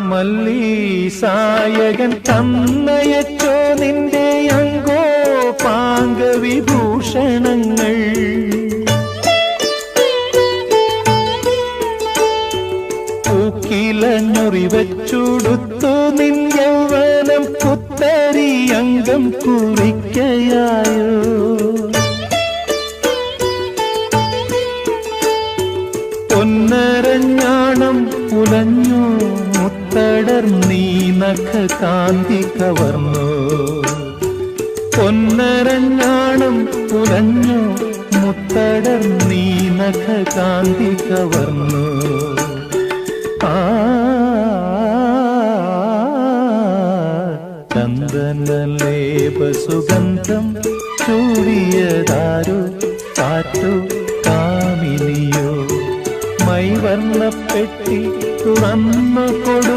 മല്ലീസായകൻ തന്നയച്ചോ നിന്റെ അങ്കോ പാങ്കവിഭൂഷണങ്ങൾ. പൂക്കിലഞ്ഞുറിവച്ചുടുത്തു നിൻ യൗവനം പുത്തരി അംഗം കുറിക്കയായോ. പൊന്നരഞ്ഞാണം പുലഞ്ഞു മുത്തടർ നീ നഖ കാന്തി കവർന്നു പൊന്നരഞ്ഞാണം പുലഞ്ഞു മുത്തടർ നീ നഖ കാന്തി കവർന്നു ആ ചന്ദനലേപ സുഗന്ധം ചൂടിയതാരു കാറ്റു മൈവർണപ്പെട്ടി തുറന്നു കൊടു